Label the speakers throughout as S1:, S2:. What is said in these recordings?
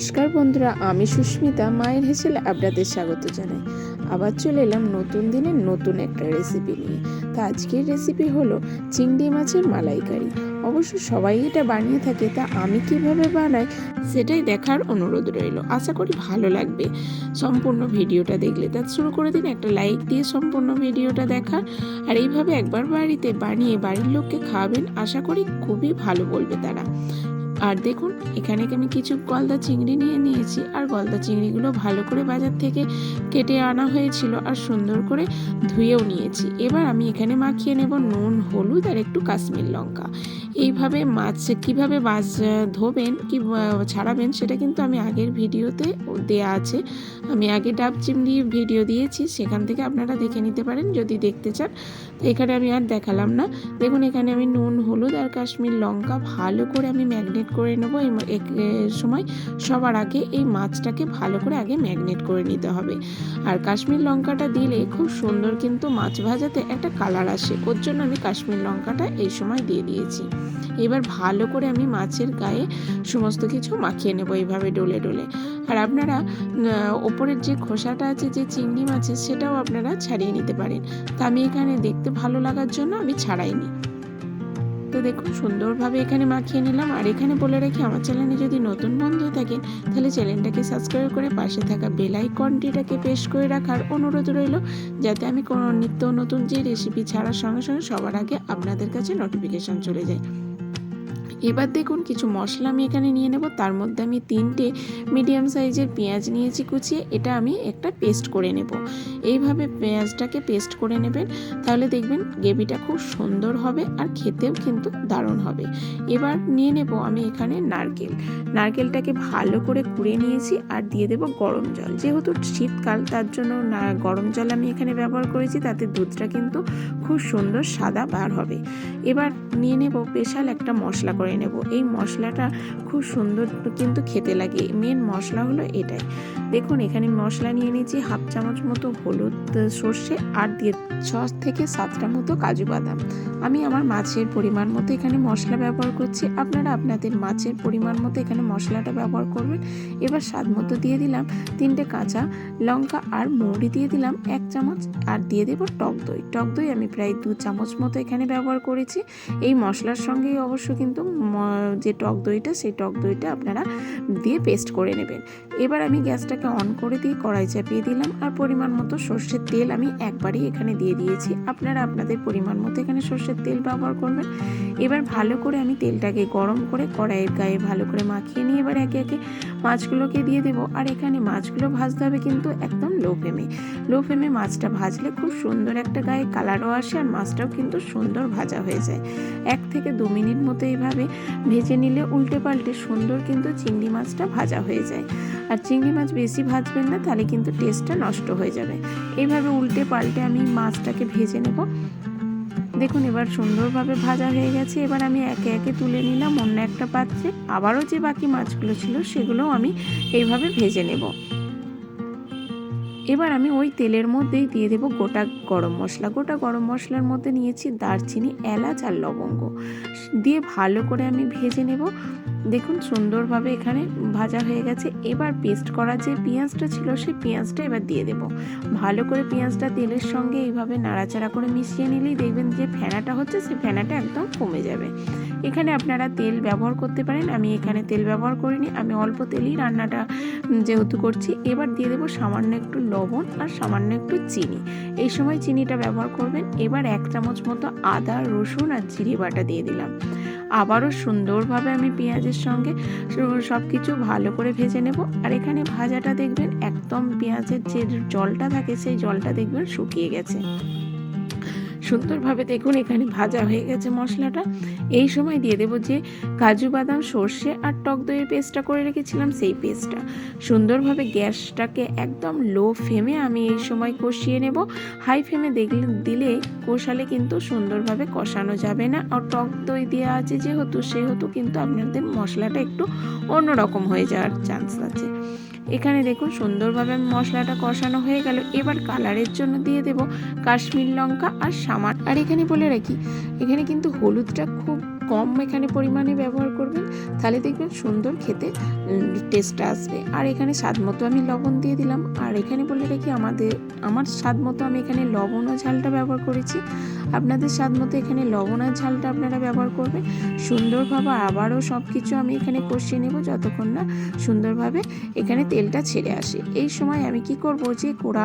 S1: নমস্কার বন্ধুরা, আমি সুস্মিতা, মায়ের হেসেল আপনাদের স্বাগত জানাই। আবার চলে এলাম নতুন দিনের নতুন একটা রেসিপি নিয়ে। তা আজকের রেসিপি হলো চিংড়ি মাছের মালাইকারি। অবশ্য সবাই এটা বানিয়ে থাকে, তা আমি কীভাবে বানাই সেটাই দেখার অনুরোধ রইল। আশা করি ভালো লাগবে। সম্পূর্ণ ভিডিওটা দেখলে তা শুরু করে দিন, একটা লাইক দিয়ে সম্পূর্ণ ভিডিওটা দেখার। আর এইভাবে একবার বাড়িতে বানিয়ে বাড়ির লোককে খাওয়াবেন, আশা করি খুবই ভালো বলবে তারা। আর দেখুন, এখানে আমি কিছু গলদা চিংড়ি নিয়ে নিয়েছি। আর গলদা চিংড়িগুলো ভালো করে বাজার থেকে কেটে আনা হয়েছিল আর সুন্দর করে ধুয়েও নিয়েছি। এবার আমি এখানে মাখিয়ে নেব নুন, হলুদ আর একটু কাশ্মীর লঙ্কা। এইভাবে মাছ কীভাবে মাছ ধোবেন, কি ছাড়াবেন সেটা কিন্তু আমি আগের ভিডিওতে দেয়া আছে। আমি আগে ডাব চিংড়ি ভিডিও দিয়েছি, সেখান থেকে আপনারা দেখে নিতে পারেন। যদি দেখতে চান, এখানে আমি আর দেখালাম না। দেখুন, এখানে আমি নুন, হলুদ আর কাশ্মীর লঙ্কা ভালো করে আমি ম্যাগনেট করে নেব। এক- সময় সবার আগে এই মাছটাকে ভালো করে আগে ম্যাগনেট করে নিতে হবে। আর কাশ্মীর লঙ্কাটা দিলে খুব সুন্দর কিন্তু মাছ ভাজাতে একটা কালার আসে। ওর জন্য আমি কাশ্মীর লঙ্কাটা এই সময় দিয়ে দিয়েছি। এবার ভালো করে আমি মাছের গায়ে সমস্ত কিছু মাখিয়ে নেব এইভাবে ডলে ডলে। আর আপনারা ওপরের যে খোসাটা আছে, যে চিংড়ি মাছের, সেটাও আপনারা ছাড়িয়ে নিতে পারেন। তা আমি এখানে দেখতে ভালো লাগার জন্য আমি ছাড়াইনি। তো দেখুন, সুন্দরভাবে এখানে মাখিয়ে নিলাম। আর এখানে বলে রাখি, আমার চ্যানেলে যদি নতুন বন্ধু থাকেন, তাহলে চ্যানেলটাকে সাবস্ক্রাইব করে পাশে থাকা বেল আইকনটিটাকে প্রেস করে রাখার অনুরোধ রইল, যাতে আমি কোনো নিত্য নতুন যে রেসিপি ছাড়ার সঙ্গে সঙ্গে সবার আগে আপনাদের কাছে নোটিফিকেশান চলে যায়। এবার দেখুন কিছু মশলা আমি এখানে নিয়ে নেব। তার মধ্যে আমি তিনটে মিডিয়াম সাইজের পেঁয়াজ নিয়েছি কুচিয়ে। এটা আমি একটা পেস্ট করে নেব। এইভাবে পেঁয়াজটাকে পেস্ট করে নেবেন। তাহলে দেখবেন গ্রেভিটা খুব সুন্দর হবে আর খেতেও কিন্তু দারুণ হবে। এবার নিয়ে নেব আমি এখানে নারকেল। নারকেলটাকে ভালো করে কুড়ে নিয়েছি আর দিয়ে দেব গরম জল। যেহেতু শীতকাল, তার জন্য না গরম জল আমি এখানে ব্যবহার করেছি, তাতে দুধটা কিন্তু খুব সুন্দর সাদা বার হবে। এবার নিয়ে নেব স্পেশাল একটা মশলা করে নেব। এই মশলাটা খুব সুন্দর কিন্তু খেতে লাগে। মেন মশলা হলো এটাই। দেখুন, এখানে মশলা নিয়ে নিয়েছি হাফ চামচ মতো হলুদ সর্ষে আর দিয়ে ছ থেকে সাতটা মতো কাজু বাদাম। আমি আমার মাছের পরিমাণ মতো এখানে মশলা ব্যবহার করছি। আপনারা আপনাদের মাছের পরিমাণ মতো এখানে মশলাটা ব্যবহার করবেন। এবার স্বাদ মতো দিয়ে দিলাম তিনটে কাঁচা লঙ্কা আর মৌরি দিয়ে দিলাম এক চামচ আর দিয়ে দেবো টক দই। টক দই আমি প্রায় দু চামচ মতো এখানে ব্যবহার করেছি। এই মশলার সঙ্গেই অবশ্য কিন্তু যে টক দইটা, সেই টক দইটা আপনারা দিয়ে পেস্ট করে নেবেন। এবার আমি গ্যাসটাকে অন করে দিয়ে কড়াই চাপিয়ে দিলাম আর পরিমাণ মতো সর্ষের তেল আমি একবারই এখানে দিয়ে দিয়েছি। আপনারা আপনাদের পরিমাণ মতো এখানে সর্ষের তেল ব্যবহার করবেন। এবার ভালো করে আমি তেলটাকে গরম করে কড়াইয়ের গায়ে ভালো করে মাখিয়ে নিয়ে এবার একে একে মাছগুলোকে দিয়ে দেবো। আর এখানে মাছগুলো ভাজতে হবে কিন্তু একদম লো ফ্লেমে লো ফ্লেমে মাছটা ভাজলে খুব সুন্দর একটা গায়ে কালারও আসে আর মাছটাও কিন্তু সুন্দর ভাজা হয়ে যায়। এক থেকে দু মিনিট মতো এইভাবে ভেজে নিলে উল্টে পাল্টে সুন্দর কিন্তু চিংড়ি মাছটা ভাজা হয়ে যায়। আর চিংড়ি মাছ বেশি ভাজবেন না, তাহলে কিন্তু টেস্টটা নষ্ট হয়ে যাবে। এইভাবে উল্টে পাল্টে আমি মাছটাকে ভেজে নেব। দেখুন, এবার সুন্দরভাবে ভাজা হয়ে গেছে। এবার আমি একে একে তুলে নিলাম। অন্য একটা পাত্রে আবারও যে বাকি মাছগুলো ছিল, সেগুলোও আমি এইভাবে ভেজে নেব। এবার আমি ওই তেলের মধ্যেই দিয়ে দেবো গোটা গরম মশলা। গোটা গরম মশলার মধ্যে নিয়েছি দারচিনি, এলাচ আর লবঙ্গ। দিয়ে ভালো করে আমি ভেজে নেব। দেখুন সুন্দরভাবে এখানে ভাজা হয়ে গেছে। এবার পেস্ট করা যে পেঁয়াজটা ছিল, সেই পেঁয়াজটা এবার দিয়ে দেব। ভালো করে পেঁয়াজটা তেলের সঙ্গে এইভাবে নাড়াচাড়া করে মিশিয়ে নিলেই দেখবেন যে ফেনাটা হচ্ছে, সেই ফেনাটা একদম কমে যাবে। এখানে আপনারা তেল ব্যবহার করতে পারেন। আমি এখানে তেল ব্যবহার করিনি, আমি অল্প তেলেই রান্নাটা যেহেতু করছি। এবার দিয়ে দেবো সামান্য একটু লবণ আর সামান্য একটু চিনি। এই সময় চিনিটা ব্যবহার করবেন। এবার এক চামচ মতো আদা, রসুন আর জিরে বাটা দিয়ে দিলাম। আবারও সুন্দরভাবে আমি পেঁয়াজের সঙ্গে সব কিছু ভালো করে ভেজে নেব। আর এখানে ভাজাটা দেখবেন একদম পেঁয়াজের যে জলটা থাকে, সেই জলটা দেখবেন শুকিয়ে গেছে। সুন্দরভাবে দেখুন, এখানে ভাজা হয়ে গেছে মশলাটা। এই সময় দিয়ে দেবো যে কাজু বাদাম, সর্ষে আর টক দইয়ের পেস্টটা করে রেখেছিলাম, সেই পেস্টটা। সুন্দরভাবে গ্যাসটাকে একদম লো ফ্লেমে আমি এই সময় কষিয়ে নেব। হাই ফ্লেমে দেখলে, দিলে কষালে কিন্তু সুন্দরভাবে কষানো যাবে না। আর টক দই দেওয়া আছে যেহেতু, সেহেতু কিন্তু আপনাদের মশলাটা একটু অন্যরকম হয়ে যাওয়ার চান্স আছে। এখানে দেখুন সুন্দরভাবে মশলাটা কষানো হয়ে গেল। এবার কালারের জন্য দিয়ে দেব কাশ্মীর লঙ্কা আর সামান আর এখানে বলে রাখি, এখানে কিন্তু হলুদটা খুব কম এখানে পরিমাণে ব্যবহার করবেন, তাহলে দেখবেন সুন্দর খেতে টেস্ট আসবে। আর এখানে স্বাদ মতো আমি লবণ দিয়ে দিলাম। আর এখানে বলে রাখি আমাদের, আমার স্বাদ মতো আমি এখানে লবণ ও ঝালটা ব্যবহার করেছি। আপনাদের স্বাদ মতো এখানে লবণ আর ঝালটা আপনারা ব্যবহার করবেন। সুন্দরভাবে আবারও সব কিছু আমি এখানে কষিয়ে নেব যতক্ষণ না সুন্দরভাবে এখানে তেলটা ছেড়ে আসে। এই সময় আমি কি করব? যে কোড়া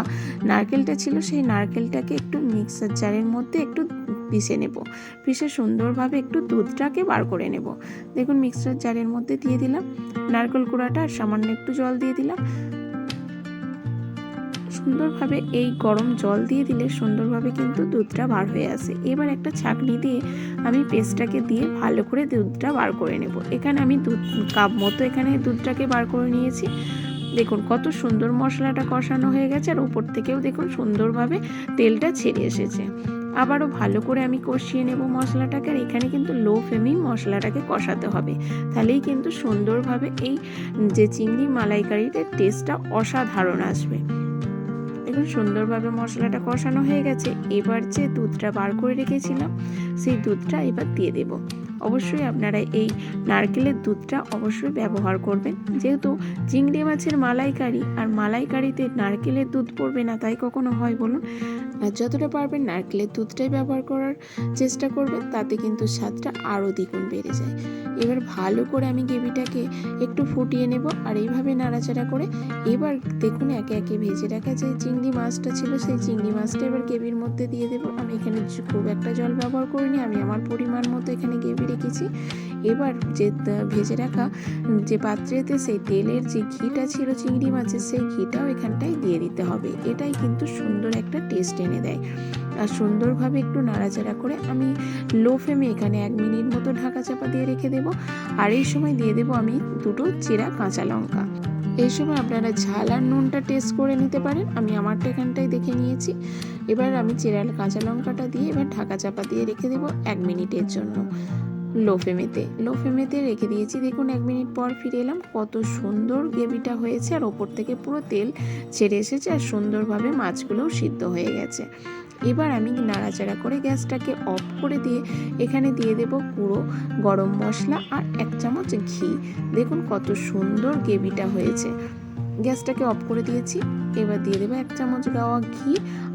S1: নারকেলটা ছিল, সেই নারকেলটাকে একটু মিক্সার জারের মধ্যে একটু পিষে নেব। পিষে সুন্দরভাবে একটু দুধটাকে বার করে নেব। দেখুন মিক্সার জারের মধ্যে দিয়ে দিলাম। নারকেল কুড়াটা আর সামান্য একটু জল দিয়ে দিলাম। সুন্দরভাবে এই গরম জল দিয়ে দিলে সুন্দরভাবে কিন্তু দুধটা বার হয়ে আসে। এবার একটা ছাঁকনি দিয়ে আমি পেস্টটাকে দিয়ে ভালো করে দুধটা বার করে নেব। এখানে আমি দুধ, কাপ মতো এখানে দুধটাকে বার করে নিয়েছি। দেখুন, কত সুন্দর মশলাটা কষানো হয়ে গেছে আর উপর থেকেও দেখুন সুন্দরভাবে তেলটা ছেড়ে এসেছে। আবারও ভালো করে আমি কষিয়ে নেব মশলাটাকে আর এখানে কিন্তু লো ফ্লেমেই মশলাটাকে কষাতে হবে। তাহলেই কিন্তু সুন্দরভাবে এই যে চিংড়ি মালাইকারিটার টেস্টটা অসাধারণ আসবে। দেখুন, সুন্দরভাবে মশলাটা কষানো হয়ে গেছে। এবার যে দুধটা বার করে রেখেছিলাম, সেই দুধটা এবার দিয়ে দেব। অবশ্যই আপনারা এই নারকেলের দুধটা অবশ্যই ব্যবহার করবেন। যেহেতু চিংড়ি মাছের মালাইকারি আর মালাইকারিতে নারকেলের দুধ পড়বে না, তাই কখনো হয় বলুন? আর যতটা পারবেন নারকেলের দুধটাই ব্যবহার করার চেষ্টা করবেন, তাতে কিন্তু স্বাদটা আরও দ্বিগুণ বেড়ে যায়। এবার ভালো করে আমি গ্রেভিটাকে একটু ফুটিয়ে নেব আর এইভাবে নাড়াচাড়া করে এবার দেখুন একে একে ভেজে রাখা যে চিংড়ি মাছটা ছিল, সেই চিংড়ি মাছটা এবার গ্রেভির মধ্যে দিয়ে দেবো। আমি এখানে খুব একটা জল ব্যবহার করিনি, আমি আমার পরিমাণ মতো এখানে গ্রেভি রেখেছি। এবার যে ভেজে রাখা যে পাত্রেতে সেই তেলের যে ঘিটা ছিল, চিংড়ি মাছের সেই ঘিটাও এখানটায় দিয়ে দিতে হবে। এটাই কিন্তু সুন্দর একটা টেস্ট এনে দেয়। আর সুন্দরভাবে একটু নাড়াচাড়া করে আমি লো ফ্লেমে এখানে এক মিনিট মতো ঢাকা চাপা দিয়ে রেখে দেবো। আর এই সময় দিয়ে দেবো আমি দুটো চেরা কাঁচা লঙ্কা। এই সময় আপনারা ঝাল আর নুনটা টেস্ট করে নিতে পারেন। আমি আমারটা এখানটায় দেখে নিয়েছি। এবার আমি চেরা কাঁচা লঙ্কাটা দিয়ে এবার ঢাকা চাপা দিয়ে রেখে দেবো এক মিনিটের জন্য। লো ফ্লেমেতে লো ফ্লেমেতে রেখে দিয়েছি। দেখুন, এক মিনিট পর ফিরে এলাম। কত সুন্দর গ্রেভিটা হয়েছে আর ওপর থেকে পুরো তেল ছেড়ে এসেছে আর সুন্দরভাবে মাছগুলোও সিদ্ধ হয়ে গেছে। এবার আমি নাড়াচাড়া করে গ্যাসটাকে অফ করে দিয়ে এখানে দিয়ে দেব গুঁড়ো, গরম মশলা আর এক চামচ ঘি। দেখুন, কত সুন্দর গ্রেভিটা হয়েছে। গ্যাসটাকে অফ করে দিয়েছি। এবার দিয়ে দেবো এক চামচ গাওয়া ঘি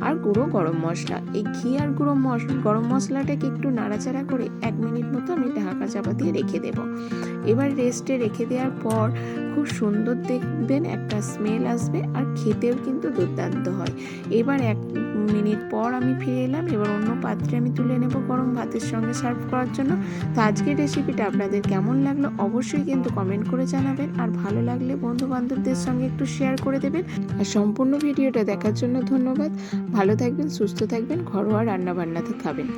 S1: আর গুঁড়ো গরম মশলা। এই ঘি আর গুঁড়ো গরম মশলাটাকে একটু নাড়াচাড়া করে এক মিনিট মতো আমি ঢাকা চাপা দিয়ে রেখে দেব। এবার রেস্টে রেখে দেওয়ার পর খুব সুন্দর দেখবেন একটা স্মেল আসবে আর খেতেও কিন্তু দুর্দান্ত হয়। এবার এক মিনিট পর আমি ফিরে এলাম, এবার অন্য পাত্রে আমি তুলে নেব গরম ভাতের সঙ্গে সার্ভ করার জন্য। তো আজকের রেসিপিটা আপনাদের কেমন লাগল অবশ্যই কিন্তু কমেন্ট করে জানাবেন। আর ভালো লাগলে বন্ধু বান্ধবদের সঙ্গে একটু শেয়ার করে দেবেন। আর সম্পূর্ণ ভিডিওটা দেখার জন্য ধন্যবাদ। ভালো থাকবেন সুস্থ থাকবেন ঘরোয়া রান্নাবান্নাতে খাবেন।